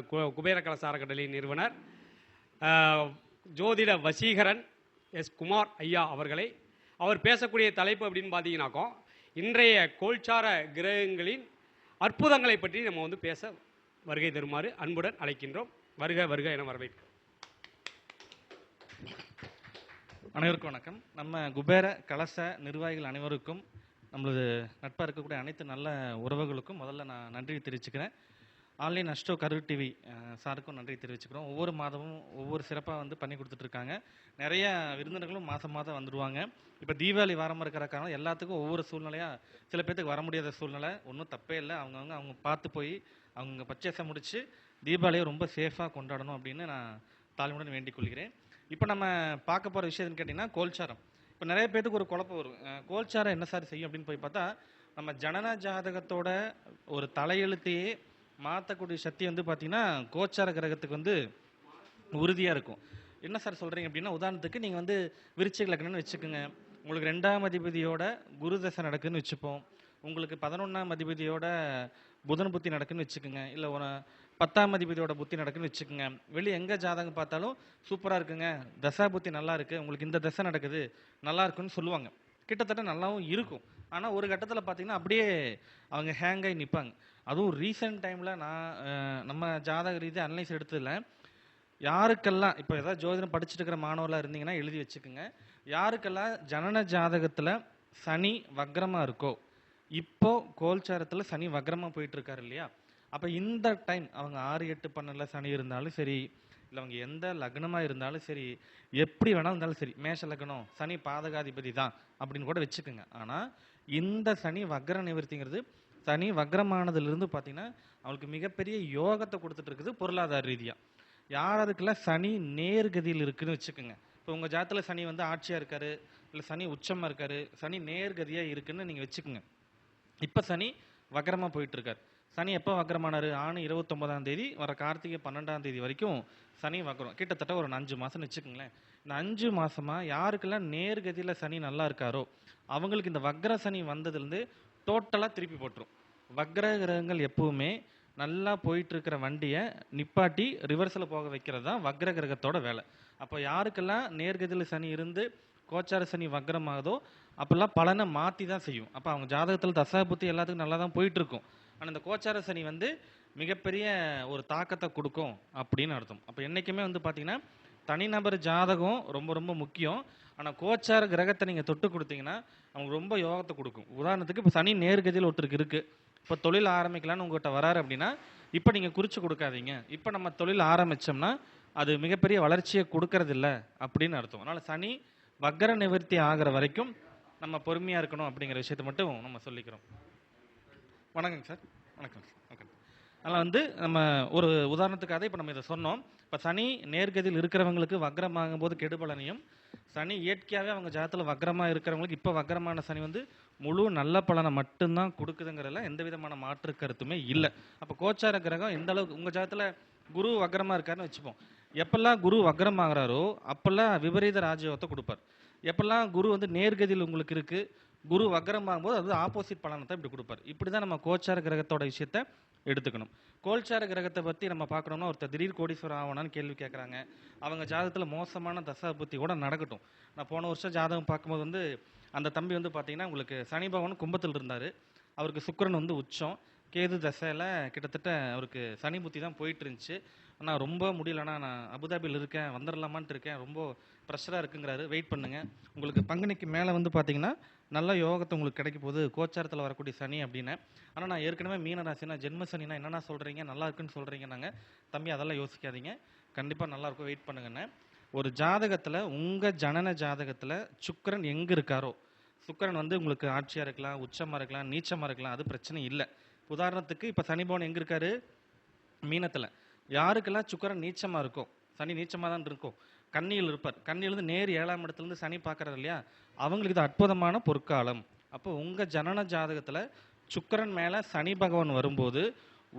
கு- குபேர கலச அறக்கட்டளை நிறுவனர் ஜோதிட வசீகரன் எஸ். குமார் ஐயா அவர்களை அவர் பேசக்கூடிய தலைப்பு அப்படின்னு பார்த்தீங்கன்னாக்கோ இன்றைய கோல்சார கிரகங்களின் அற்புதங்களை பற்றி நம்ம வந்து பேச வருகை தருமாறு அன்புடன் அழைக்கின்றோம். வருக வருக என வரவேற்கிறோம் அனைவருக்கும் வணக்கம். நம்ம குபேர கலச நிர்வாகிகள் அனைவருக்கும் நம்மளது நட்பாக இருக்கக்கூடிய அனைத்து நல்ல உறவுகளுக்கும் முதல்ல நான் நன்றி தெரிவிச்சுக்கிறேன். ஆன்லைன் அஷ்டோ கரூர் டிவி சாருக்கும் நன்றி தெரிவிச்சுக்கிறோம். ஒவ்வொரு மாதமும் ஒவ்வொரு சிறப்பாக வந்து பண்ணி கொடுத்துட்ருக்காங்க. நிறைய விருந்தினர்களும் மாதம் மாதம் வந்துடுவாங்க இப்போ தீபாவளி வாரமாக இருக்கிற காரணம் எல்லாத்துக்கும் ஒவ்வொரு சூழ்நிலையாக சில பேர்த்துக்கு வர முடியாத சூழ்நிலை. ஒன்றும் தப்பே இல்லை. அவங்கவுங்க அவங்க பார்த்து போய் அவங்க பர்ச்சேஸை முடித்து தீபாவளியை ரொம்ப சேஃபாக கொண்டாடணும் அப்படின்னு நான் தாழ்மையுடன் வேண்டிக் கொள்கிறேன். இப்போ நம்ம பார்க்க போகிற விஷயம் கேட்டிங்கன்னா கோல்சாரம். இப்போ நிறைய பேர்த்துக்கு ஒரு குழப்பம் வரும். கோல்சாரம் என்ன சார் செய்யும் அப்படின்னு போய் பார்த்தா நம்ம ஜனன ஜாதகத்தோட ஒரு தலையெழுத்தையே மாற்றக்கூடிய சக்தி வந்து பார்த்தீங்கன்னா கோச்சார கிரகத்துக்கு வந்து உறுதியாக இருக்கும். என்ன சார் சொல்கிறீங்க அப்படின்னா உதாரணத்துக்கு நீங்கள் வந்து விருச்சிக லக்னம்னு வச்சுக்கோங்க. உங்களுக்கு ரெண்டாம் அதிபதியோட குரு தசை நடக்குதுன்னு வச்சுப்போம். உங்களுக்கு பதினொன்றாம் அதிபதியோட புதன் புத்தி நடக்குன்னு வச்சுக்கோங்க. இல்லை ஒரு பத்தாம் அதிபதியோட புத்தி நடக்குன்னு வச்சுக்கோங்க. வெளியே எங்கே ஜாதகம் பார்த்தாலும் சூப்பராக இருக்குங்க. தசா புத்தி நல்லா இருக்குது உங்களுக்கு இந்த தசை நடக்குது நல்லா இருக்குன்னு சொல்லுவாங்க. கிட்டத்தட்ட நல்லாவும் இருக்கும். ஆனால் ஒரு கட்டத்தில் பார்த்தீங்கன்னா அப்படியே அவங்க ஹேங் ஆகி நிற்பாங்க அதுவும் ரீசெண்ட் டைமில் நான் நம்ம ஜாதக ரீதி அனலைஸ் எடுத்ததில் யாருக்கெல்லாம் இப்போ ஏதாவது ஜோதிடம் படிச்சுட்டு இருக்கிற மாணவர்களாக இருந்தீங்கன்னா எழுதி வச்சுக்கோங்க. யாருக்கெல்லாம் ஜனன ஜாதகத்தில் சனி வக்ரமாக இருக்கோ இப்போ கோல்சாரத்தில் சனி வக்ரமாக போயிட்டுருக்காரு இல்லையா? அப்போ இந்த டைம் அவங்க ஆறு எட்டு பன்னெண்டில் சனி இருந்தாலும் சரி இல்லை அவங்க எந்த லக்னமாக இருந்தாலும் சரி எப்படி வேணாலும் இருந்தாலும் சரி மேஷ லக்னம் சனி பாதகாதிபதி தான் அப்படின்னு கூட வச்சுக்கோங்க. ஆனால் இந்த சனி வக்ர நிவர்த்திங்கிறது சனி வக்ரமானதுலேருந்து பார்த்தீங்கன்னா அவளுக்கு மிகப்பெரிய யோகத்தை கொடுத்துட்டு இருக்குது பொருளாதார ரீதியாக யார் அதுக்கெல்லாம் சனி நேர்கதியில் இருக்குதுன்னு வச்சுக்கோங்க. இப்போ உங்கள் ஜாத்தில் சனி வந்து ஆட்சியாக இருக்காரு இல்லை சனி உச்சமாக இருக்காரு சனி நேர்கதியாக இருக்குன்னு நீங்கள் வச்சுக்கோங்க. இப்போ சனி வக்ரமாக போயிட்டுருக்கார். சனி எப்போ வக்ரமானார்? ஆணி இருபத்தொன்பதாம் தேதி வர கார்த்திகை பன்னெண்டாம் தேதி வரைக்கும் சனி வக்ரம். கிட்டத்தட்ட ஒரு அஞ்சு மாதம்னு வச்சுக்கோங்களேன். இந்த அஞ்சு மாதமாக யாருக்கெல்லாம் நேர்கதியில் சனி நல்லா இருக்காரோ அவங்களுக்கு இந்த வக்ர சனி வந்ததுலேருந்து டோட்டலாக திருப்பி போட்டுரும். வக்ர கிரகங்கள் எப்பவுமே நல்லா போயிட்டுருக்கிற வண்டியை நிப்பாட்டி ரிவர்ஸில் போக வைக்கிறது தான் வக்ர கிரகத்தோட வேலை. அப்போ யாருக்கெல்லாம் நேர்கதியில் சனி இருந்து கோச்சார சனி வக்ரமாகுதோ அப்போல்லாம் பலனை மாற்றி தான் செய்யும். அப்போ அவங்க ஜாதகத்தில் தசா புத்தி எல்லாத்துக்கும் நல்லா தான் போயிட்டுருக்கும். ஆனால் இந்த கோச்சார சனி வந்து மிகப்பெரிய ஒரு தாக்கத்தை கொடுக்கும் அப்படின்னு அர்த்தம். அப்போ என்றைக்குமே வந்து பார்த்திங்கன்னா தனிநபர் ஜாதகம் ரொம்ப ரொம்ப முக்கியம். ஆனால் கோச்சார கிரகத்தை நீங்கள் தொட்டு கொடுத்தீங்கன்னா அவங்க ரொம்ப யோகத்தை கொடுக்கும். உதாரணத்துக்கு இப்போ சனி நேர்கதியில் ஒருத்தருக்கு இருக்குது இப்போ தொழில் ஆரம்பிக்கலாம்னு உங்கள்கிட்ட வராரு அப்படின்னா இப்போ நீங்கள் குறித்து கொடுக்காதீங்க. இப்போ நம்ம தொழில் ஆரம்பித்தோம்னா அது மிகப்பெரிய வளர்ச்சியை கொடுக்கறதில்ல அப்படின்னு அர்த்தம். அதனால் சனி வக்கர நிவர்த்தி ஆகிற வரைக்கும் நம்ம பொறுமையாக இருக்கணும் அப்படிங்கிற விஷயத்தை மட்டும் நம்ம சொல்லிக்கிறோம். வணக்கங்க சார். வணக்கம் சார். வணக்கம். அதனால் வந்து நம்ம ஒரு உதாரணத்துக்காக இப்போ நம்ம இதை சொன்னோம். இப்போ சனி நேர்கதியில் இருக்கிறவங்களுக்கு வக்ரமாகும் போது கெடுபலனையும் சனி இயற்கையாகவே அவங்க ஜாதத்தில் வக்ரமாக இருக்கிறவங்களுக்கு இப்போ வக்ரமான சனி வந்து முழு நல்ல பலனை மட்டும்தான் கொடுக்குதுங்கிறதுல எந்த விதமான மாற்று கருத்துமே இல்லை. அப்போ கோச்சார கிரகம் எந்த அளவுக்கு உங்கள் ஜாதத்தில் குரு வக்ரமாக இருக்காருன்னு வச்சுப்போம். எப்பெல்லாம் குரு வக்ரமாகறாரோ அப்பெல்லாம் விபரீத ராஜயோகத்தை கொடுப்பார். எப்பெல்லாம் குரு வந்து நேர்கதியில் உங்களுக்கு இருக்குது குரு வக்ரமாகும் போது அது ஆப்போசிட் பலனை தான் இப்படி கொடுப்பார். இப்படி தான் நம்ம கோச்சார கிரகத்தோட விஷயத்த எடுத்துக்கணும். கோல்சார கிரகத்தை பற்றி நம்ம பார்க்குறோம்னா ஒருத்தர் திடீர் கோடீஸ்வரர் ஆகணும்னு கேள்வி கேட்குறாங்க. அவங்க ஜாதகத்தில் மோசமான தசா புத்தி கூட நடக்கட்டும். நான் போன வருஷம் ஜாதகம் பார்க்கும்போது வந்து அந்த தம்பி வந்து பார்த்தீங்கன்னா உங்களுக்கு சனி பகவான் கும்பத்தில் இருந்தார். அவருக்கு சுக்கரன் வந்து உச்சம். கேது தசையில் கிட்டத்தட்ட அவருக்கு சனி புத்தி தான் போயிட்டு இருந்துச்சு. அண்ணா ரொம்ப முடியலண்ணா நான் அபுதாபியில் இருக்கேன் வந்துடலாமான்ட்டு இருக்கேன். ரொம்ப ப்ரெஷராக இருக்குங்கிறாரு. வெயிட் பண்ணுங்க. உங்களுக்கு பங்குனிக்கு மேலே வந்து பார்த்தீங்கன்னா நல்ல யோகத்தை உங்களுக்கு கிடைக்க போகுது. கோச்சாரத்தில் வரக்கூடிய சனி அப்படின்னு. ஆனால் நான் ஏற்கனவே மீன ராசினா ஜென்ம சனினா என்னென்ன சொல்கிறீங்க நல்லா இருக்குன்னு சொல்கிறீங்க நாங்கள் தம்பி அதெல்லாம் யோசிக்காதீங்க. கண்டிப்பாக நல்லாயிருக்கும் வெயிட் பண்ணுங்கண்ணே. ஒரு ஜாதகத்தில் உங்கள் ஜனன ஜாதகத்தில் சுக்கிரன் எங்கே இருக்காரோ? சுக்கரன் வந்து உங்களுக்கு ஆட்சியாக இருக்கலாம் உச்சமாக இருக்கலாம் நீச்சமாக இருக்கலாம். அது பிரச்சனை இல்லை. உதாரணத்துக்கு இப்போ சனிபவன் எங்கே இருக்காரு? மீனத்தில். யாருக்கெல்லாம் சுக்கிரன் நீச்சமாக இருக்கும் சனி நீச்சமாக தான் இருக்கும் கன்னியில் இருப்பார். கன்னியிலிருந்து நேர் ஏழாம் இடத்துலேருந்து சனி பார்க்குறாரு இல்லையா? அவங்களுக்கு இது அற்புதமான பொற்காலம். அப்போ உங்கள் ஜனன ஜாதகத்தில் சுக்கரன் மேலே சனி பகவான் வரும்போது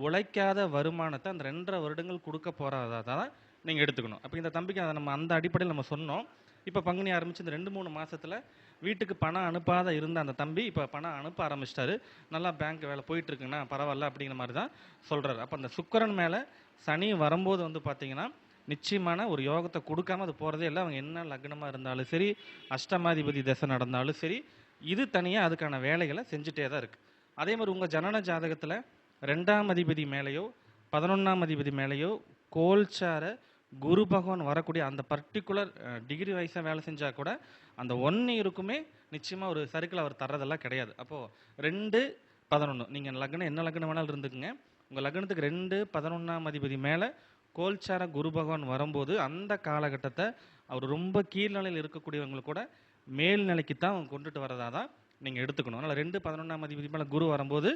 உழைக்காத வருமானத்தை அந்த ரெண்டரை வருடங்கள் கொடுக்க போகிறதா தான் நீங்கள் எடுத்துக்கணும். அப்போ இந்த தம்பிக்கு அதை நம்ம அந்த அடிப்படையில் நம்ம சொன்னோம். இப்போ பங்குனி ஆரம்பிச்சு இந்த ரெண்டு மூணு மாதத்தில் வீட்டுக்கு பணம் அனுப்பாத இருந்த அந்த தம்பி இப்போ பணம் அனுப்ப ஆரம்பிச்சிட்டாரு. நல்லா பேங்க் வேலை போயிட்டுருக்குன்னா பரவாயில்ல அப்படிங்கிற மாதிரி தான் சொல்கிறாரு அப்போ அந்த சுக்கரன் மேலே சனி வரும்போது வந்து பார்த்தீங்கன்னா நிச்சயமான ஒரு யோகத்தை கொடுக்காம அது போகிறதே இல்லை. அவங்க என்ன லக்னமாக இருந்தாலும் சரி அஷ்டமாதிபதி தசை நடந்தாலும் சரி இது தனியாக அதுக்கான வேலைகளை செஞ்சுட்டே தான் இருக்குது அதே மாதிரி உங்கள் ஜனன ஜாதகத்தில் ரெண்டாம் அதிபதி மேலேயோ பதினொன்றாம் அதிபதி மேலேயோ கோல்சார குரு பகவான் வரக்கூடிய அந்த பர்டிகுலர் டிகிரி வைஸாக வேலை செஞ்சால் கூட அந்த ஒன் இயருக்குமே நிச்சயமாக ஒரு சர்க்கிள் அவர் தர்றதெல்லாம் கிடையாது. அப்போது ரெண்டு பதினொன்று நீங்கள் லக்னம் என்ன லக்னம் வேணாலும் இருந்துக்குங்க. உங்கள் லக்னத்துக்கு ரெண்டு பதினொன்றாம் அதிபதி மேலே கோல்சார குரு பகவான் வரும்போது அந்த காலகட்டத்தை அவர் ரொம்ப கீழ்நிலையில் இருக்கக்கூடியவங்க கூட மேல்நிலைக்கு தான் அவங்க கொண்டுட்டு வரதா தான் நீங்கள் எடுத்துக்கணும். அதனால் ரெண்டு பதினொன்றாம் அதிபதி மேலே குரு வரும்போது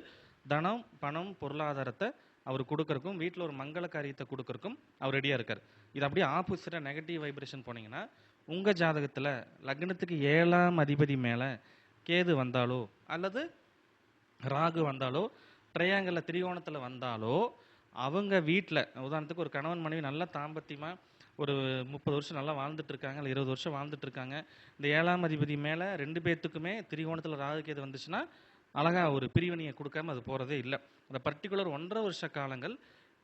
தனம் பணம் பொருளாதாரத்தை அவர் கொடுக்கறக்கும் வீட்டில் ஒரு மங்கள காரியத்தை கொடுக்கறக்கும் அவர் ரெடியாக இருக்கார். இது அப்படியே ஆப்போசிட்டாக நெகட்டிவ் வைப்ரேஷன் போனீங்கன்னா உங்கள் ஜாதகத்தில் லக்னத்துக்கு ஏழாம் அதிபதி மேலே கேது வந்தாலோ அல்லது ராகு வந்தாலோ ட்ரையாங்கல்ல திரிகோணத்தில் வந்தாலோ அவங்க வீட்டில் உதாரணத்துக்கு ஒரு கணவன் மனைவி நல்லா தாம்பத்தியமாக ஒரு முப்பது வருஷம் நல்லா வாழ்ந்துட்டு இருக்காங்க இல்லை இருபது வருஷம் வாழ்ந்துட்டு இருக்காங்க இந்த ஏழாம் அதிபதி மேலே ரெண்டு பேர்த்துக்குமே திரிகோணத்தில் ராகுகேது வந்துச்சுன்னா அழகாக ஒரு பிரிவினையை கொடுக்காம அது போகிறதே இல்லை. அந்த பர்டிகுலர் ஒன்றரை வருஷ காலங்கள்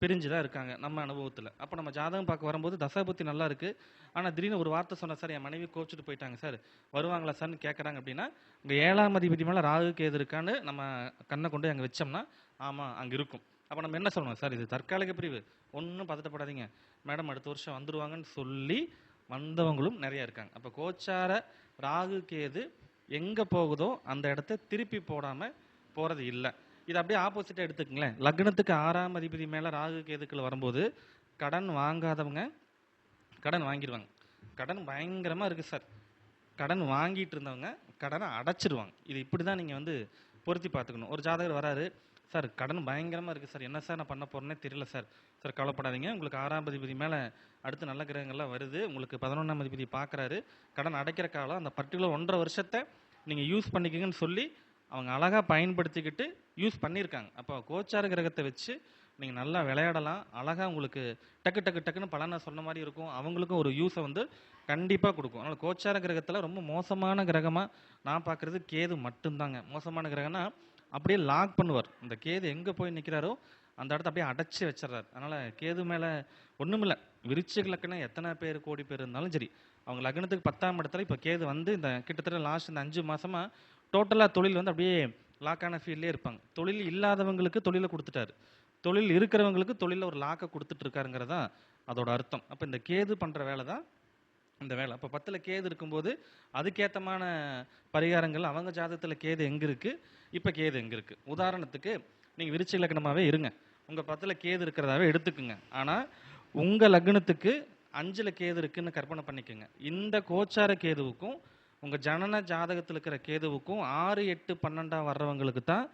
பிரிஞ்சு தான் இருக்காங்க நம்ம அனுபவத்தில். அப்போ நம்ம ஜாதகம் பார்க்க வரும்போது தசாபுத்தி நல்லா இருக்குது ஆனால் திடீர்னு ஒரு வார்த்தை சொன்ன சார் என் மனைவி கோச்சிட்டு போயிட்டாங்க சார். வருவாங்களா சார்னு கேட்குறாங்க அப்படின்னா இங்கே ஏழாம் அதிபதி மேலே ராகு கேது இருக்கான்னு நம்ம கண்ணை கொண்டு அங்கே வச்சோம்னா ஆமாம் அங்கே இருக்கும். அப்போ நம்ம என்ன சொல்லணும்? சார் இது தற்காலிக பிரிவு. ஒன்றும் பதட்டப்படாதீங்க. மேடம் அடுத்த வருஷம் வந்துடுவாங்கன்னு சொல்லி வந்தவங்களும் நிறைய இருக்காங்க. அப்போ கோச்சார ராகு கேது எங்கே போகுதோ அந்த இடத்த திருப்பி போடாமல் போகிறது இல்லை. இது அப்படியே ஆப்போசிட்டாக எடுத்துக்கங்களேன். லக்னத்துக்கு ஆறாம் அதிபதி மேலே ராகு கேதுக்கள் வரும்போது கடன் வாங்காதவங்க கடன் வாங்கிடுவாங்க. கடன் பயங்கரமாக இருக்குது சார். கடன் வாங்கிட்டு இருந்தவங்க கடனை அடைச்சிருவாங்க. இது இப்படி தான் நீங்கள் வந்து பொருத்தி பார்த்துக்கணும். ஒரு ஜாதகர் வராரு சார் கடன் பயங்கரமாக இருக்குது சார். என்ன சார் நான் பண்ண போகிறேன்னே தெரியல சார். சார் கவலைப்படாதீங்க. உங்களுக்கு ஆறாம் அதிபதி மேலே அடுத்து நல்ல கிரகங்கள்லாம் வருது. உங்களுக்கு பதினொன்றாம் அதிபதி பார்க்குறாரு. கடன் அடைக்கிற காலம் அந்த பர்டிகுலர் ஒன்றரை வருஷத்தை நீங்கள் யூஸ் பண்ணிக்கங்கன்னு சொல்லி அவங்க அழகாக பயன்படுத்திக்கிட்டு யூஸ் பண்ணியிருக்காங்க. அப்போ கோச்சார கிரகத்தை வச்சு நீங்கள் நல்லா விளையாடலாம். அழகாக உங்களுக்கு டக்கு டக்கு டக்குன்னு பலனை சொன்ன மாதிரி இருக்கும். அவங்களுக்கும் ஒரு யூஸை வந்து கண்டிப்பாக கொடுக்கும். அதனால் கோச்சார கிரகத்தில் ரொம்ப மோசமான கிரகமாக நான் பார்க்குறது கேது மட்டும்தாங்க. மோசமான கிரகம்னா அப்படியே லாக் பண்ணுவார். அந்த கேது எங்கே போய் நிற்கிறாரோ அந்த இடத்த அப்படியே அடைச்சி வச்சிடறாரு. அதனால் கேது மேலே ஒன்றுமில்லை விருச்சிக லக்கணம் எத்தனை பேர் கோடி பேர் இருந்தாலும் சரி அவங்க லக்னத்துக்கு பத்தாம் இடத்துல இப்போ கேது வந்து இந்த கிட்டத்தட்ட லாஸ்ட் இந்த அஞ்சு மாதமாக டோட்டலாக தொழில் வந்து அப்படியே லாக்கான ஃபீல்ட்லேயே இருப்பாங்க. தொழில் இல்லாதவங்களுக்கு தொழிலை கொடுத்துட்டாரு. தொழில் இருக்கிறவங்களுக்கு தொழிலில் ஒரு லாக்கை கொடுத்துட்ருக்காருங்கிறது தான் அதோட அர்த்தம். அப்போ இந்த கேது பண்ணுற வேலை தான் இந்த வேலை. அப்போ பத்தில் கேது இருக்கும்போது அதுக்கேற்றமான பரிகாரங்கள் அவங்க ஜாதகத்தில் கேது எங்கே இருக்குது இப்போ கேது எங்கே இருக்குது உதாரணத்துக்கு நீங்கள் விருச்சி லக்னமாகவே இருங்க. உங்கள் பத்தில் கேது இருக்கிறதாவே எடுத்துக்குங்க. ஆனால் உங்கள் லக்னத்துக்கு அஞ்சில் கேது இருக்குன்னு கற்பனை பண்ணிக்கோங்க. இந்த கோச்சார கேதுவுக்கும் உங்கள் ஜனன ஜாதகத்தில் இருக்கிற கேதுவுக்கும் ஆறு எட்டு பன்னெண்டாம் வர்றவங்களுக்கு தான்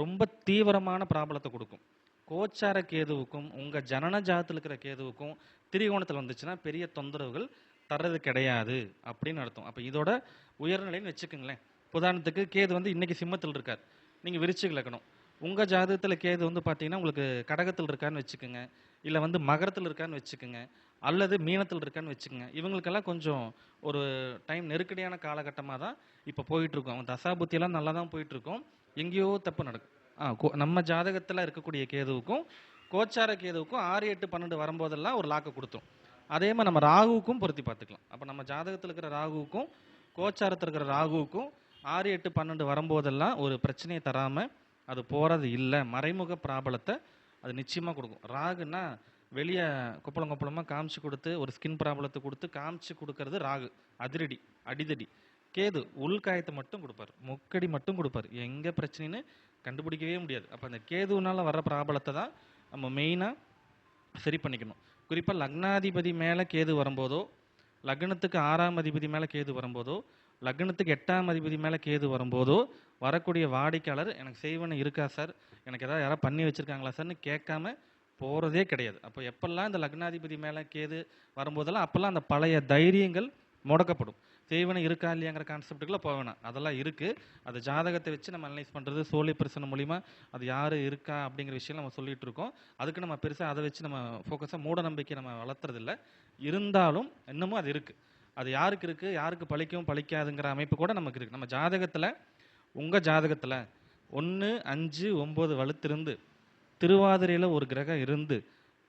ரொம்ப தீவிரமான ப்ராப்ளத்தை கொடுக்கும். கோச்சார கேதுவுக்கும் உங்கள் ஜனன ஜாதத்தில் இருக்கிற கேதுவுக்கும் திரிகோணத்தில் வந்துச்சுன்னா பெரிய தொந்தரவுகள் தர்றது கிடையாது அப்படின்னு அர்த்தம். அப்போ இதோட உயர்நிலைன்னு வச்சுக்கோங்களேன். உதாரணத்துக்கு கேது வந்து இன்னைக்கு சிம்மத்தில் இருக்கார். நீங்கள் விருச்சிக லக்கணம் உங்கள் ஜாதகத்தில் கேது வந்து பார்த்தீங்கன்னா உங்களுக்கு கடகத்தில் இருக்கான்னு வச்சுக்கோங்க. இல்லை வந்து மகரத்தில் இருக்கான்னு வச்சுக்கோங்க. அல்லது மீனத்தில் இருக்கான்னு வச்சுக்கோங்க. இவங்களுக்கெல்லாம் கொஞ்சம் ஒரு டைம் நெருக்கடியான காலகட்டமாக தான் இப்போ போயிட்டுருக்கோம். அவன் தசாபுத்தியெல்லாம் நல்லா தான் போயிட்டுருக்கோம். எங்கேயோ தப்பு நடக்கும் ஆ கோ- நம்ம ஜாதகத்தில் இருக்கக்கூடிய கேதுவுக்கும் கோச்சார கேதுவுக்கும் ஆறு எட்டு பன்னெண்டு வரும்போதெல்லாம் ஒரு லாக்கை கொடுத்தோம். அதே மாதிரி நம்ம ராகுவுக்கும் பொருத்தி பார்த்துக்கலாம். அப்போ நம்ம ஜாதகத்தில் இருக்கிற ராகுவுக்கும் கோச்சாரத்தில் இருக்கிற ராகுவுக்கும் ஆறு எட்டு பன்னெண்டு வரும்போதெல்லாம் ஒரு பிரச்சனையை தராமல் அது போகிறது இல்லை. மறைமுக பிராபலத்தை அது நிச்சயமாக கொடுக்கும். ராகுன்னா வெளியே கொப்பளம் கொப்பளமாக காமிச்சு கொடுத்து ஒரு ஸ்கின் ப்ராப்ளத்தை கொடுத்து காமிச்சு கொடுக்கறது ராகு. அதிரடி அடிதடி. கேது உள்காயத்தை மட்டும் கொடுப்பார். முக்கடி மட்டும் கொடுப்பார். எங்கே பிரச்சனைன்னு கண்டுபிடிக்கவே முடியாது. அப்போ அந்த கேதுனால் வர ப்ராபலத்தை தான் நம்ம மெயினாக சரி பண்ணிக்கணும். குறிப்பாக லக்னாதிபதி மேலே கேது வரும்போதோ லக்னத்துக்கு ஆறாம் அதிபதி மேலே கேது வரும்போதோ லக்னத்துக்கு எட்டாம் அதிபதி மேலே கேது வரும்போதோ வரக்கூடிய வாடிக்கையாளர் எனக்கு செய்வன இருக்கா சார்? எனக்கு ஏதாவது யாராவது பண்ணி வச்சுருக்காங்களா சார்னு கேட்காம போகிறதே கிடையாது. அப்போ எப்பெல்லாம் இந்த லக்னாதிபதி மேலே கேது வரும்போதெல்லாம் அப்போல்லாம் அந்த பழைய தைரியங்கள் முடக்கப்படும். செய்வனை இருக்கா இல்லையாங்கிற கான்செப்ட்டுக்குள்ள போக வேணாம். அதெல்லாம் இருக்குது அது ஜாதகத்தை வச்சு நம்ம அனலைஸ் பண்ணுறது சோழி பிரச்சனை மூலிமா அது யார் இருக்கா அப்படிங்கிற விஷயம் நம்ம சொல்லிகிட்டு இருக்கோம். அதுக்கு நம்ம பெருசாக அதை வச்சு நம்ம ஃபோக்கஸாக மூட நம்பிக்கை நம்ம வளர்த்துறதில்ல. இருந்தாலும் இன்னமும் அது இருக்குது அது யாருக்கு இருக்குது யாருக்கு பழிக்கும்? பழிக்காதுங்கிற அமைப்பு கூட நமக்கு இருக்குது நம்ம ஜாதகத்தில் உங்கள் ஜாதகத்தில் ஒன்று அஞ்சு ஒம்பது வலுத்திருந்து திருவாதிரையில் ஒரு கிரகம் இருந்து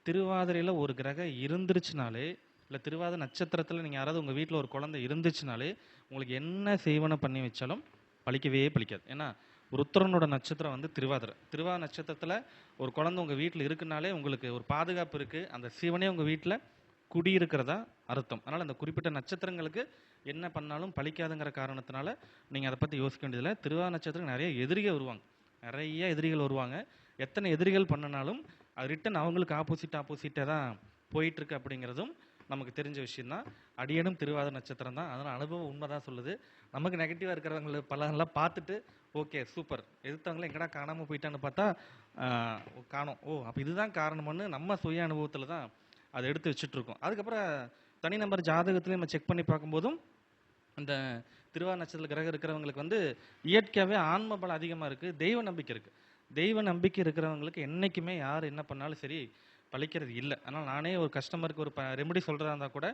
திருவாதிரையில் ஒரு கிரகம் இருந்துருச்சுனாலே இல்லை திருவாதிரை நட்சத்திரத்தில் நீங்கள் யாராவது உங்கள் வீட்டில் ஒரு குழந்தை இருந்துச்சுனாலே உங்களுக்கு என்ன செய்வனை பண்ணி வச்சாலும் பழிக்கவே பழிக்காது. ஏன்னா ருத்ரனோட நட்சத்திரம் வந்து திருவாதிரை. திருவாதிரை நட்சத்திரத்தில் ஒரு குழந்தை உங்கள் வீட்டில் இருக்குனாலே உங்களுக்கு ஒரு பாதுகாப்பு இருக்குது அந்த சிவனே உங்கள் வீட்டில் குடியிருக்கிறதா அர்த்தம். அதனால் அந்த குறிப்பிட்ட நட்சத்திரங்களுக்கு என்ன பண்ணாலும் பழிக்காதுங்கிற காரணத்தினால நீங்கள் அதை பற்றி யோசிக்க வேண்டியதில்லை. திருவா நட்சத்திரம் நிறைய எதிரிகள் வருவாங்க. நிறைய எதிரிகள் வருவாங்க. எத்தனை எதிரிகள் பண்ணினாலும் அது ரிட்டன் அவங்களுக்கு ஆப்போசிட் ஆப்போசிட்டே தான் போயிட்டுருக்கு அப்படிங்கிறதும் நமக்கு தெரிஞ்ச விஷயந்தான் அடியனும் திருவாத நட்சத்திரம் தான். அதனால் அனுபவம் உண்மை தான் சொல்லுது. நமக்கு நெகட்டிவாக இருக்கிறவங்கள பலன்லாம் பார்த்துட்டு ஓகே சூப்பர் எதிர்த்தவங்கள எங்கடா காணாமல் போயிட்டான்னு பார்த்தா காணும் காணோம். ஓ அப்போ இதுதான் காரணம்னு நம்ம சுய அனுபவத்தில் தான் அதை எடுத்து வச்சுட்டு இருக்கோம் அதுக்கப்புறம் தனி ஜாதகத்துலேயும் நம்ம செக் பண்ணி பார்க்கும்போதும் இந்த திருவாரூர் நட்சத்திர கிரகம் இருக்கிறவங்களுக்கு வந்து இயற்கையாகவே ஆன்ம பலம் அதிகமாக இருக்குது தெய்வ நம்பிக்கை இருக்குது தெய்வ நம்பிக்கை இருக்கிறவங்களுக்கு என்றைக்குமே யார் என்ன பண்ணாலும் சரி பழிக்கிறது இல்லை. ஆனால் நானே ஒரு கஸ்டமருக்கு ஒரு ப ரெமெடி சொல்கிறதா இருந்தால் கூட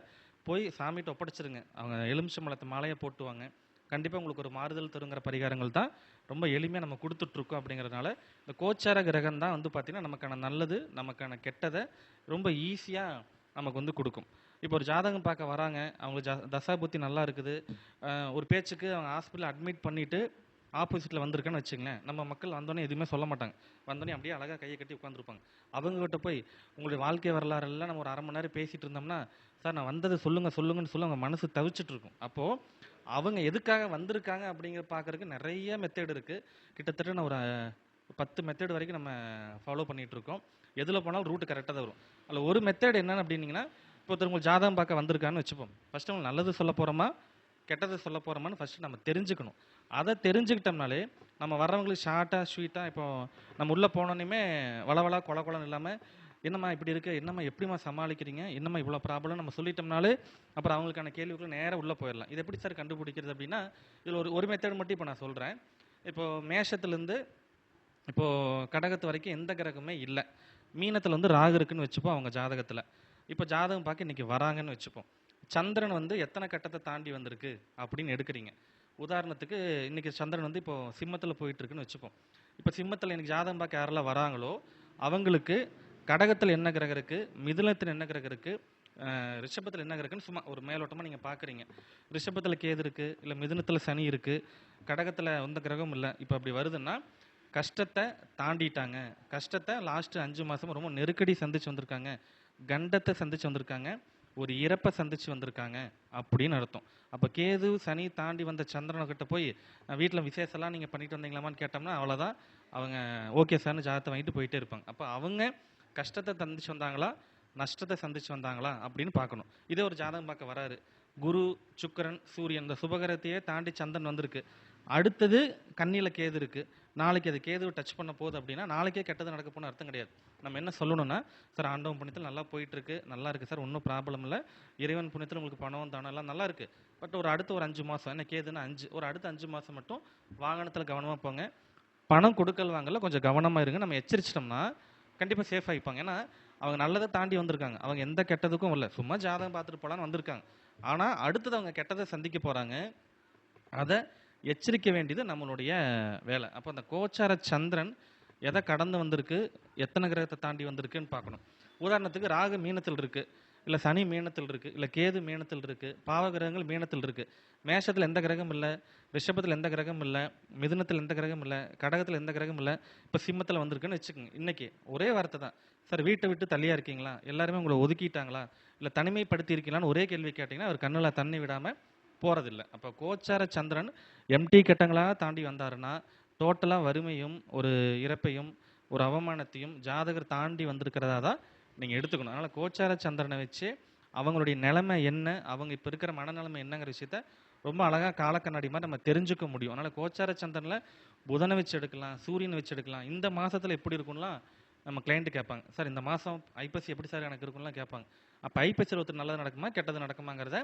போய் சாமிகிட்ட ஒப்படைச்சிருங்க. அவங்க எலுமிச்சம்பழத்தை மாலையை போட்டுவாங்க. கண்டிப்பாக உங்களுக்கு ஒரு மாறுதல் தருங்கிற பரிகாரங்கள் தான் ரொம்ப எளிமையாக நம்ம கொடுத்துட்ருக்கோம் அப்படிங்கிறதுனால இந்த கோச்சார கிரகம் தான் வந்து பார்த்திங்கன்னா நமக்கான நல்லது நமக்கான கெட்டதை ரொம்ப ஈஸியாக நமக்கு வந்து கொடுக்கும். இப்போ ஒரு ஜாதகம் பார்க்க வராங்க அவங்களுக்கு ஜ தசா புத்தி நல்லா இருக்குது. ஒரு பேச்சுக்கு அவங்க ஹாஸ்பிட்டலில் அட்மிட் பண்ணிவிட்டு ஆப்போசிட்டில் வந்திருக்கேன்னு வச்சுங்களேன் நம்ம மக்கள் வந்தோடனே எதுவுமே சொல்ல மாட்டாங்க. வந்தோடனே அப்படியே அழகாக கையை கட்டி உட்காந்துருப்பாங்க அவங்ககிட்ட போய் உங்களுடைய வாழ்க்கை வரலாறுலாம் நம்ம ஒரு அரை மணி நேரம் பேசிகிட்டு இருந்தோம்னா சார் நான் வந்ததை சொல்லுங்கள் சொல்லுங்கன்னு சொல்லி அவங்க மனசு தவிச்சிட்டு இருக்கும் அப்போது அவங்க எதுக்காக வந்திருக்காங்க அப்படிங்கிற பார்க்கறதுக்கு நிறைய மெத்தேடு இருக்குது கிட்டத்தட்ட நான் ஒரு பத்து மெத்தேடு வரைக்கும் நம்ம ஃபாலோ பண்ணிகிட்ருக்கோம் எதில் போனாலும் ரூட்டு கரெக்டாக தான் வரும். அதில் ஒரு மெத்தேடு என்னென்னு அப்படின்னீங்கன்னா இப்போ உங்களுக்கு ஜாதகம் பார்க்க வந்திருக்கான்னு வச்சுப்போம். ஃபஸ்ட்டு அவங்க நல்லது சொல்ல போகிறோமா கெட்டது சொல்ல போகிறோமான்னு ஃபஸ்ட்டு நம்ம தெரிஞ்சுக்கணும். அதை தெரிஞ்சுக்கிட்டோம்னாலே நம்ம வர்றவங்களுக்கு ஷார்ட்டாக ஸ்வீட்டாக இப்போ நம்ம உள்ளே போனோன்னே வளவளா கொல குளம் இல்லாமல் என்னம்மா இப்படி இருக்குது என்னம்மா எப்படிம்மா சமாளிக்கிறீங்க? என்னம்மா இவ்வளோ ப்ராப்ளம் நம்ம சொல்லிட்டோம்னாலே அப்புறம் அவங்களுக்கான கேள்விக்குள்ள நேராக உள்ளே போயிடலாம். இது எப்படி சார் கண்டுபிடிக்கிறது அப்படின்னா இதில் ஒரு ஒரு மெத்தட் மட்டும் இப்போ நான் சொல்கிறேன் இப்போது மேஷத்துலேருந்து இப்போது கடகத்து வரைக்கும் எந்த கிரகமே இல்லை. மீனத்தில் வந்து ராகு இருக்குன்னு வச்சுப்போம் அவங்க ஜாதகத்தில். இப்போ ஜாதகம் பார்க்க இன்றைக்கி வராங்கன்னு வச்சுப்போம். சந்திரன் வந்து எத்தனை கட்டத்தை தாண்டி வந்திருக்கு அப்படின்னு எடுக்கிறீங்க. உதாரணத்துக்கு இன்றைக்கி சந்திரன் வந்து இப்போ சிம்மத்தில் போயிட்டுருக்குன்னு வச்சுப்போம். இப்போ சிம்மத்தில் இன்றைக்கி ஜாதகம் பார்க்க யாரெல்லாம் வராங்களோ அவங்களுக்கு கடகத்தில் என்ன கிரகம் இருக்குது மிதுனத்தில் என்ன கிரகம் இருக்குது ரிஷபத்தில் என்ன கிரகம்னு சும்மா ஒரு மேலோட்டமாக நீங்கள் பார்க்குறீங்க ரிஷபத்தில் கேது இருக்குது இல்லை மிதுனத்தில் சனி இருக்குது கடகத்தில் எந்த கிரகமும் இல்லை. இப்போ அப்படி வருதுன்னா கஷ்டத்தை தாண்டிட்டாங்க. கஷ்டத்தை லாஸ்ட்டு அஞ்சு மாதம் ரொம்ப நெருக்கடி சந்திச்சு வந்திருக்காங்க. கண்டத்தை சந்திச்சு வந்திருக்காங்க. ஒரு இறப்பை சந்திச்சு வந்திருக்காங்க அப்படின்னு அர்த்தம். அப்போ கேது சனி தாண்டி வந்த சந்திரனுக்கிட்ட போய் வீட்டில் விசேஷம்லாம் நீங்கள் பண்ணிட்டு வந்தீங்களாமான்னு கேட்டோம்னா அவ்வளோதான் அவங்க ஓகே சார்னு ஜாதத்தை வாங்கிட்டு போயிட்டே இருப்பாங்க. அப்போ அவங்க கஷ்டத்தை சந்திச்சு வந்தாங்களா நஷ்டத்தை சந்திச்சு வந்தாங்களா அப்படின்னு பார்க்கணும். இதே ஒரு ஜாதகம் பார்க்க வராரு. குரு சுக்கிரன் சூரியன் இந்த சுபகரத்தையே தாண்டி சந்திரன் வந்திருக்கு. அடுத்தது கண்ணியில் கேது இருக்கு. நாளைக்கு அது கேதுவை டச் பண்ண போகுது அப்படின்னா நாளைக்கே கெட்டது நடக்க போன அர்த்தம் கிடையாது. நம்ம என்ன சொல்லணும்னா சார் ஆண்டவன் புண்ணியத்தில் நல்லா போயிட்டுருக்கு நல்லா இருக்குது சார் ஒன்றும் ப்ராப்ளம் இல்லை. இறைவன் புண்ணியத்தில் உங்களுக்கு பணம் தானம் எல்லாம் நல்லா இருக்குது பட் ஒரு அடுத்த ஒரு அஞ்சு மாதம் என்ன கேதுன்னா அஞ்சு ஒரு அடுத்த அஞ்சு மாதம் மட்டும் வாகனத்தில் கவனமாக போங்க. பணம் கொடுக்கல் வாங்கல கொஞ்சம் கவனமாக இருங்க. நம்ம எச்சரிச்சிட்டோம்னா கண்டிப்பாக சேஃப் ஆகிப்பாங்க ஏன்னா அவங்க நல்லதை தாண்டி வந்திருக்காங்க. அவங்க எந்த கெட்டதுக்கும் இல்லை. சும்மா ஜாதகம் பார்த்துட்டு போகலான்னு வந்திருக்காங்க. ஆனால் அடுத்தது அவங்க கெட்டதை சந்திக்க போகிறாங்க அதை எச்சரிக்க வேண்டியது நம்மளுடைய வேலை. அப்போ அந்த கோச்சார சந்திரன் எதை கடந்து வந்திருக்கு எத்தனை கிரகத்தை தாண்டி வந்திருக்குன்னு பார்க்கணும். உதாரணத்துக்கு ராகு மீனத்தில் இருக்கு இல்லை சனி மீனத்தில் இருக்கு இல்லை கேது மீனத்தில் இருக்கு பாவ கிரகங்கள் மீனத்தில் இருக்கு. மேஷத்தில் எந்த கிரகம் இல்லை ரிஷபத்தில் எந்த கிரகம் இல்லை மிதுனத்தில் எந்த கிரகம் இல்லை கடகத்தில் எந்த கிரகம் இல்லை இப்போ சிம்மத்தில் வந்திருக்குன்னு வச்சுக்கோங்க. இன்றைக்கி ஒரே வார்த்தை தான். சார் வீட்டை விட்டு தள்ளியாக இருக்கீங்களா? எல்லாருமே உங்களை ஒதுக்கிட்டாங்களா? இல்லை தனிமைப்படுத்தி இருக்கீங்களான்னு ஒரே கேள்வி கேட்டிங்கன்னா அவர் கண்ணில் தண்ணி விடாமல் போகிறதில்ல அப்போ கோச்சார சந்திரன் எம்டி கட்டங்களாக தாண்டி வந்தாருன்னா டோட்டலாக வறுமையும் ஒரு இறப்பையும் ஒரு அவமானத்தையும் ஜாதகர் தாண்டி வந்திருக்கிறதா தான் நீங்கள் எடுத்துக்கணும். அதனால் கோச்சார சந்திரனை வச்சு அவங்களுடைய நிலைமை என்ன அவங்க இப்போ இருக்கிற மனநிலைமை என்னங்கிற விஷயத்த ரொம்ப அழகாக காலக்கண்ணாடி மாதிரி நம்ம தெரிஞ்சுக்க முடியும். அதனால் கோச்சார சந்திரனில் புதனை வச்சு எடுக்கலாம் சூரியனை வச்சு எடுக்கலாம். இந்த மாதத்தில் எப்படி இருக்கும்லாம் நம்ம கிளைண்ட்டு கேட்பாங்க சார் இந்த மாதம் ஐப்பசி எப்படி சார் எனக்கு இருக்கும்லாம் கேட்பாங்க. அப்போ ஐப்பசியில் ஒருத்தர் நல்லது நடக்குமா கெட்டது நடக்குமாங்கிறத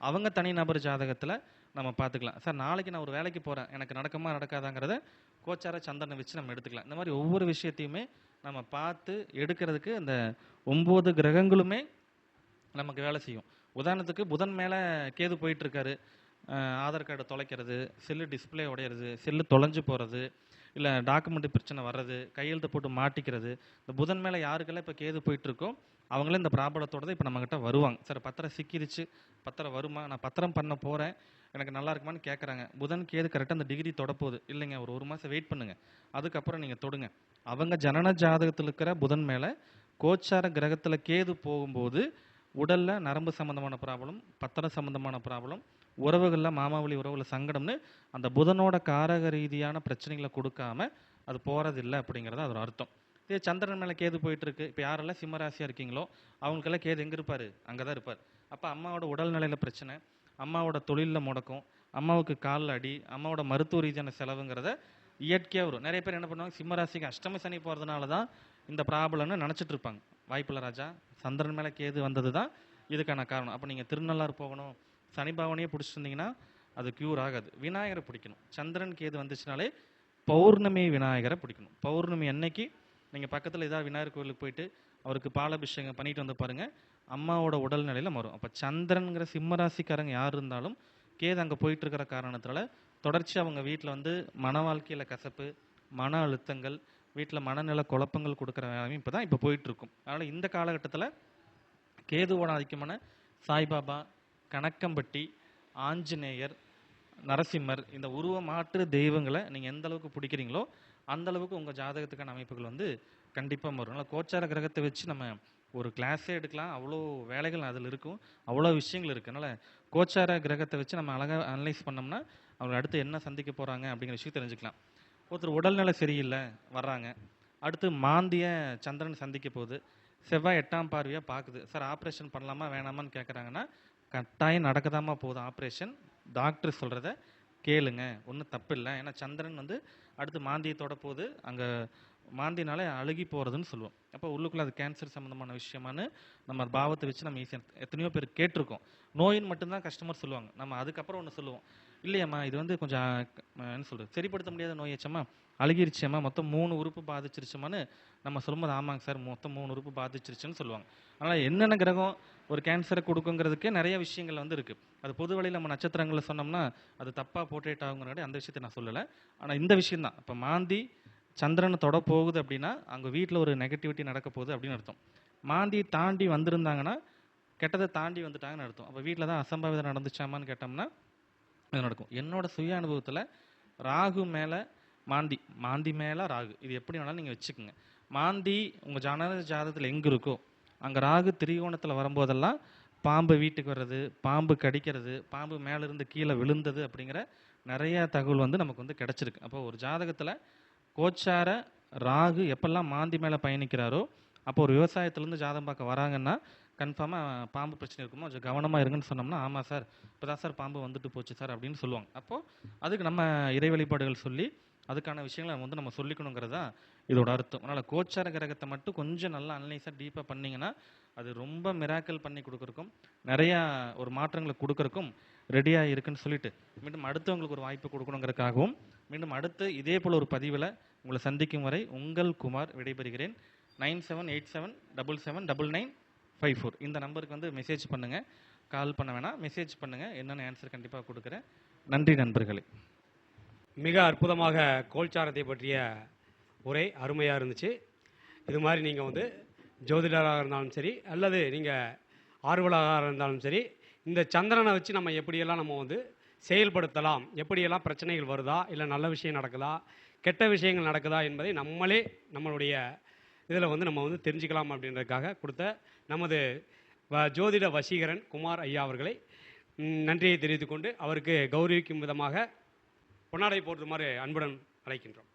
அவங்க தனி நபர் ஜாதகத்தில் நம்ம பார்த்துக்கலாம். சார் நாளைக்கு நான் ஒரு வேலைக்கு போகிறேன் எனக்கு நடக்குமா நடக்காதாங்கிறத கோச்சார சந்திரனை வச்சு நம்ம எடுத்துக்கலாம். இந்த மாதிரி ஒவ்வொரு விஷயத்தையுமே நம்ம பார்த்து எடுக்கிறதுக்கு இந்த ஒம்பது கிரகங்களுமே நமக்கு வேலை செய்யும். உதாரணத்துக்கு புதன் மேலே கேது போயிட்டுருக்காரு ஆதார் கார்டு தொலைக்கிறது செல்லு டிஸ்ப்ளே உடையிறது செல்லு தொலைஞ்சு போகிறது இல்லை டாக்குமெண்ட் பிரச்சனை வர்றது கையெழுத்து போட்டு மாட்டிக்கிறது இந்த புதன் மேலே யாருக்கெல்லாம் இப்போ கேது போயிட்டுருக்கோ அவங்களே இந்த ப்ராப்ளத்தோட தான் இப்போ நம்மக்கிட்ட வருவாங்க. சார் பத்திரம் சிக்கிருச்சு பத்திரம் வருமா? நான் பத்திரம் பண்ண போகிறேன் எனக்கு நல்லா இருக்குமான்னு கேட்குறாங்க புதன் கேது கரெக்டாக அந்த டிகிரி தொடப்போகுது. இல்லைங்க ஒரு ஒரு மாதம் வெயிட் பண்ணுங்க. அதுக்கப்புறம் நீங்கள் தொடுங்க. அவங்க ஜனன ஜாதகத்தில் இருக்கிற புதன் மேலே கோச்சார கிரகத்தில் கேது போகும்போது உடலில் நரம்பு சம்மந்தமான ப்ராப்ளம் பத்திரம் சம்மந்தமான ப்ராப்ளம் உறவுகளில் மாமாவளி உறவுல சங்கடம்னு அந்த புதனோட காரக ரீதியான பிரச்சனைகளை கொடுக்காம அது போகிறதில்லை அப்படிங்கிறது அதோட அர்த்தம். இதே சந்திரன் மேலே கேது போயிட்டுருக்கு. இப்போ யாரெல்லாம் சிம்மராசியாக இருக்கீங்களோ அவங்களுக்கெல்லாம் கேது எங்கே இருப்பார்? அங்கே தான் இருப்பார். அப்போ அம்மாவோட உடல்நிலையில் பிரச்சனை அம்மாவோட தொழிலில் முடக்கம் அம்மாவுக்கு காலில் அடி அம்மாவோட மருத்துவ ரீதியான செலவுங்கிறத இயற்கையாக வரும். நிறைய பேர் என்ன பண்ணுவாங்க சிம்மராசிக்கு அஷ்டம சனி போகிறதுனால தான் இந்த ப்ராப்ளம்னு நினச்சிட்டு இருப்பாங்க. வாய்ப்பில்ல ராஜா சந்திரன் மேலே கேது வந்தது தான் இதுக்கான காரணம். அப்போ நீங்கள் திருநள்ளாறு போகணும் சனி பாவனையே பிடிச்சிருந்தீங்கன்னா அது க்யூர் ஆகாது. விநாயகரை பிடிக்கணும். சந்திரன் கேது வந்துச்சுனாலே பௌர்ணமி விநாயகரை பிடிக்கணும். பௌர்ணமி அன்னைக்கு நீங்கள் பக்கத்தில் ஏதாவது விநாயகர் கோயிலுக்கு போயிட்டு அவருக்கு பாலாபிஷேகம் பண்ணிட்டு வந்து பாருங்கள் அம்மாவோட உடல்நிலையில் மாறும். அப்போ சந்திரனுங்கிற சிம்மராசிக்காரங்க யார் இருந்தாலும் கேது அங்கே போயிட்டுருக்கிற காரணத்தால் காரணத்தினால தொடர்ச்சி அவங்க வீட்டில் வந்து மன வாழ்க்கையில் கசப்பு மன அழுத்தங்கள் வீட்டில் மனநல குழப்பங்கள் கொடுக்குற வேலையும் இப்போ தான் இப்போ போயிட்டுருக்கும். அதனால் இந்த காலகட்டத்தில் கேதுவோட ஆதிக்கமான சாய்பாபா கணக்கம்பட்டி ஆஞ்சநேயர் நரசிம்மர் இந்த உருவ மாற்று தெய்வங்களை நீங்கள் எந்த அளவுக்கு பிடிக்கிறீங்களோ அந்த அளவுக்கு உங்கள் ஜாதகத்துக்கான அமைப்புகள் வந்து கண்டிப்பாக வரும் அதனால் கோச்சார கிரகத்தை வச்சு நம்ம ஒரு கிளாஸே எடுக்கலாம். அவ்வளோ வேலைகள் அதில் இருக்கும். அவ்வளோ விஷயங்கள் இருக்குது அதனால் கோச்சார கிரகத்தை வச்சு நம்ம அழகாக அனலைஸ் பண்ணோம்னா அவங்க அடுத்து என்ன சந்திக்க போகிறாங்க அப்படிங்கிற விஷயம் தெரிஞ்சுக்கலாம். ஒருத்தர் உடல்நிலை சரியில்லை வர்றாங்க. அடுத்து மாந்திய சந்திரன் சந்திக்க போகுது. செவ்வாய் எட்டாம் பார்வையாக பார்க்குது. சார் ஆப்ரேஷன் பண்ணலாமா? வேணாமான்னு கேட்குறாங்கன்னா கட்டாயம் நடக்கதாமா போகுது. ஆப்ரேஷன் டாக்டர் சொல்கிறத கேளுங்க. ஒன்றும் தப்பு இல்லை ஏன்னா சந்திரன் வந்து அடுத்து மாந்தியத்தோட போகுது. அங்கே மாந்தினாலே அழுகி போகிறதுன்னு சொல்லுவோம். அப்போ உள்ளுக்குள்ளே அது கேன்சர் சம்மந்தமான விஷயமானு நம்ம பாவத்தை வச்சு நம்ம ஈஸியாக எத்தனையோ பேர் கேட்டிருக்கோம். நோயின்னு மட்டும்தான் கஸ்டமர் சொல்லுவாங்க. நம்ம அதுக்கப்புறம் ஒன்று சொல்லுவோம். இல்லையம்மா இது வந்து கொஞ்சம் என்ன சொல்கிறது சரிப்படுத்த முடியாத நோயாச்சம்மா அழுகிருச்சேம்மா மொத்தம் மூணு உறுப்பு பாதிச்சிருச்சுமான்னு நம்ம சொல்லும்போது ஆமாங்க சார் மொத்தம் மூணு உறுப்பு பாதிச்சிருச்சுன்னு சொல்லுவாங்க. அதனால் என்னென்ன கிரகம் ஒரு கேன்சரை கொடுக்குங்கிறதுக்கே நிறைய விஷயங்கள் வந்து இருக்குது அது பொது வழியில் நம்ம நட்சத்திரங்களை சொன்னோம்னா அது தப்பாக போர்ட்ரேட் ஆகுங்கிறனாடி அந்த விஷயத்தை நான் சொல்லலை. ஆனால் இந்த விஷயந்தான் இப்போ மாந்தி சந்திரனை தொட போகுது அப்படின்னா அங்கே வீட்டில் ஒரு நெகட்டிவிட்டி நடக்க போகுது அப்படின்னு அர்த்தம். மாந்தி தாண்டி வந்திருந்தாங்கன்னா கெட்டதை தாண்டி வந்துட்டாங்கன்னு அர்த்தம். அப்போ வீட்டில் தான் அசம்பாவிதம் நடந்துச்சாமான்னு கேட்டோம்னா இது நடக்கும். என்னோட சுய அனுபவத்தில் ராகு மேலே மாந்தி மாந்தி மேலே ராகு. இது எப்படி வேணாலும் நீங்கள் வச்சுக்கோங்க. மாந்தி உங்கள் ஜானக ஜாதகத்தில் எங்கே இருக்கோ அங்கே ராகு திரிகோணத்தில் வரும்போதெல்லாம் பாம்பு வீட்டுக்கு வர்றது பாம்பு கடிக்கிறது பாம்பு மேலேருந்து கீழே விழுந்தது அப்படிங்கிற நிறைய தகவல் வந்து நமக்கு வந்து கிடச்சிருக்கு. அப்போ ஒரு ஜாதகத்தில் கோச்சார ராகு எப்பெல்லாம் மாந்தி மேலே பயணிக்கிறாரோ அப்போ ஒரு விவசாயத்துலேருந்து ஜாதகம் பார்க்க வராங்கன்னா கன்ஃபார்மாக பாம்பு பிரச்சனை இருக்குமோ கொஞ்சம் கவனமாக இருங்கன்னு சொன்னோம்னா ஆமாம் சார் இப்போ தான் சார் பாம்பு வந்துட்டு போச்சு சார் அப்படின்னு சொல்லுவாங்க. அப்போது அதுக்கு நம்ம இறை வழிபாடுகள் சொல்லி அதுக்கான விஷயங்களை வந்து நம்ம சொல்லிக்கணுங்கிறது தான் இதோட அர்த்தம். அதனால் கோச்சார கிரகத்தை மட்டும் கொஞ்சம் நல்லா அனலைஸாக டீப்பாக பண்ணிங்கன்னா அது ரொம்ப மிராக்கல் பண்ணி கொடுக்குறக்கும் நிறையா ஒரு மாற்றங்களை கொடுக்குறக்கும் ரெடியாக இருக்குன்னு சொல்லிட்டு மீண்டும் அடுத்தவங்களுக்கு ஒரு வாய்ப்பு கொடுக்கணுங்கிறதுக்காகவும் மீண்டும் அடுத்து இதே போல் ஒரு பதிவில் உங்களை சந்திக்கும் வரை உங்கள் குமார் விடைபெறுகிறேன். Nine seven eight seven double seven double nine five four இந்த நம்பருக்கு வந்து மெசேஜ் பண்ணுங்கள் கால் பண்ண வேணாம். மெசேஜ் பண்ணுங்கள் என்னென்ன ஆன்சர் கண்டிப்பாக கொடுக்குறேன். நன்றி நண்பர்களே. மிக அற்புதமாக கோல்சாரத்தை பற்றிய உரை அருமையாக இருந்துச்சு. இது மாதிரி நீங்கள் வந்து ஜோதிடராக இருந்தாலும் சரி அல்லது நீங்கள் ஆர்வலராக இருந்தாலும் சரி இந்த சந்திரனை வச்சு நம்ம எப்படியெல்லாம் நம்ம வந்து செயல்படுத்தலாம் எப்படியெல்லாம் பிரச்சனைகள் வருதா இல்லை நல்ல விஷயம் நடக்குதா கெட்ட விஷயங்கள் நடக்குதா என்பதை நம்மளே நம்மளுடைய இதில் வந்து நம்ம வந்து தெரிஞ்சுக்கலாம் அப்படின்றதுக்காக கொடுத்த நமது வ- ஜோதிட வசீகரன் குமார் ஐயா அவர்களை நன்றியை தெரிவித்துக்கொண்டு அவருக்கு கௌரவிக்கும் விதமாக பொன்னாடை போற்றுமாறு அன்புடன் அழைக்கின்றோம்.